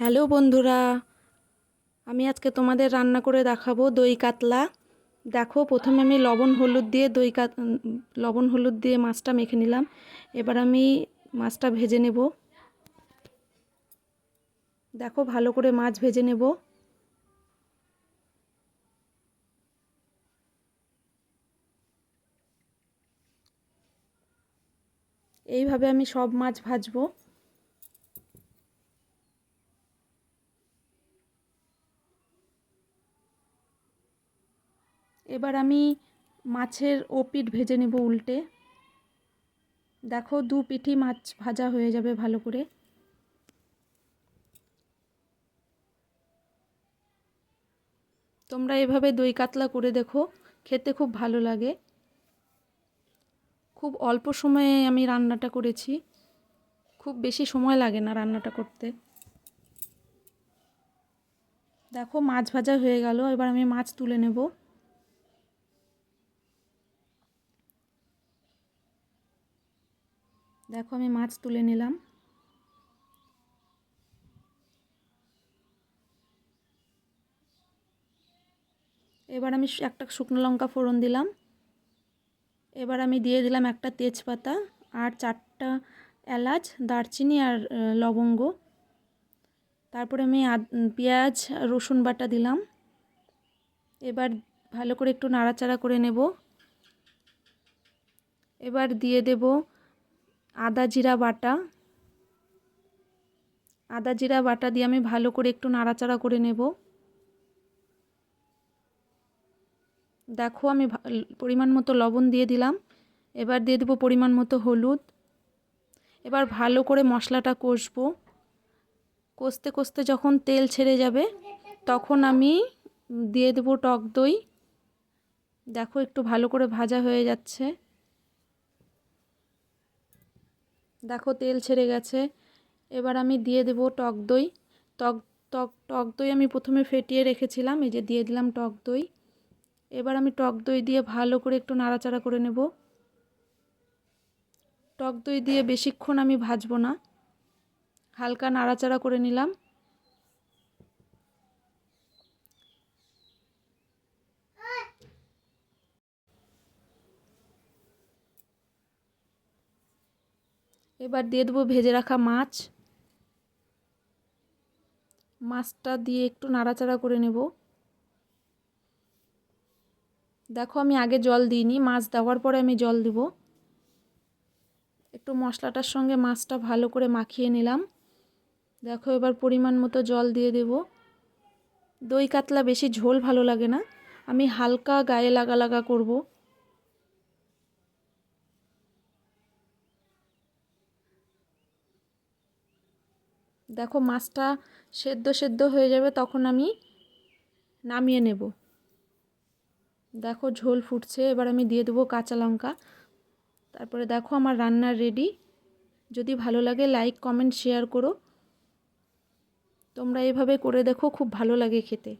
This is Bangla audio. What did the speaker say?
হ্যালো বন্ধুরা, আমি আজকে তোমাদের রান্না করে দেখাবো দই কাতলা। দেখো, প্রথমে আমি লবণ হলুদ দিয়ে দই কাত লবণ হলুদ দিয়ে মাছটা মেখে নিলাম। এবার আমি মাছটা ভেজে নেব। দেখো, ভালো করে মাছ ভেজে নেব। এইভাবে আমি সব মাছ ভাজবো। এবার আমি মাছের ওপিট ভেজে নেব উল্টে। দেখো দু পিঠি মাছ ভাজা হয়ে যাবে ভালো করে। তোমরা এভাবে দই কাতলা করে দেখো, খেতে খুব ভালো লাগে। খুব অল্প সময়ে আমি রান্নাটা করেছি। খুব বেশি সময় লাগে না রান্নাটা করতে। দেখো মাছ ভাজা হয়ে গেল, এবার আমি মাছ তুলে নেব। দেখো আমি মাছ তুলে নিলাম। এবার আমি একটা শুকনো লঙ্কা ফোড়ন দিলাম। এবার আমি দিয়ে দিলাম একটা তেজপাতা আর চারটা এলাচ, দারচিনি আর লবঙ্গ। তারপরে আমি পেঁয়াজ, রসুন বাটা দিলাম। এবার ভালো করে একটু নাড়াচাড়া করে নেব। এবার দিয়ে দেব আদা জিরা বাটা। আদা জিরা বাটা দিয়ে আমি ভালো করে একটু নাড়াচাড়া করে নেব। দেখো আমি পরিমাণ মতো লবণ দিয়ে দিলাম। এবার দিয়ে দেবো পরিমাণ মতো হলুদ। এবার ভালো করে মশলাটা কষবো। কষতে কষতে যখন তেল ছেড়ে যাবে, তখন আমি দিয়ে দেবো টক দই। দেখো একটু ভালো করে ভাজা হয়ে যাচ্ছে। দেখো তেল ছেড়ে গেছে। এবার আমি দিয়ে দেব টক দই। টক টক টক দই আমি প্রথমে ফেটিয়ে রেখেছিলাম, এই যে দিয়ে দিলাম টক দই। এবার আমি টক দই দিয়ে ভালো করে একটু নাড়াচাড়া করে নেব। টক দই দিয়ে বেশিক্ষণ আমি ভাজবো না। হালকা নাড়াচাড়া করে নিলাম। এবার দিয়ে দেবো ভেজে রাখা মাছ। মাছটা দিয়ে একটু নাড়াচাড়া করে নেব। দেখো আমি আগে জল দিইনি, মাছ দেওয়ার পরে আমি জল দিব। একটু মশলাটার সঙ্গে মাছটা ভালো করে মাখিয়ে নিলাম। দেখো এবার পরিমাণ মতো জল দিয়ে দেব। দই কাতলা বেশি ঝোল ভালো লাগে না। আমি হালকা গায়ে লাগা লাগা করব। দেখো মাছটা সেদ্ধ সেদ্ধ হয়ে যাবে, তখন আমি নামিয়ে নেব। দেখো ঝোল ফুটছে, এবার আমি দিয়ে দেবো কাঁচা লঙ্কা। তারপরে দেখো আমার রান্নার রেডি যদি ভালো লাগে লাইক কমেন্ট শেয়ার করো। তোমরা এভাবে করে দেখো, খুব ভালো লাগে খেতে।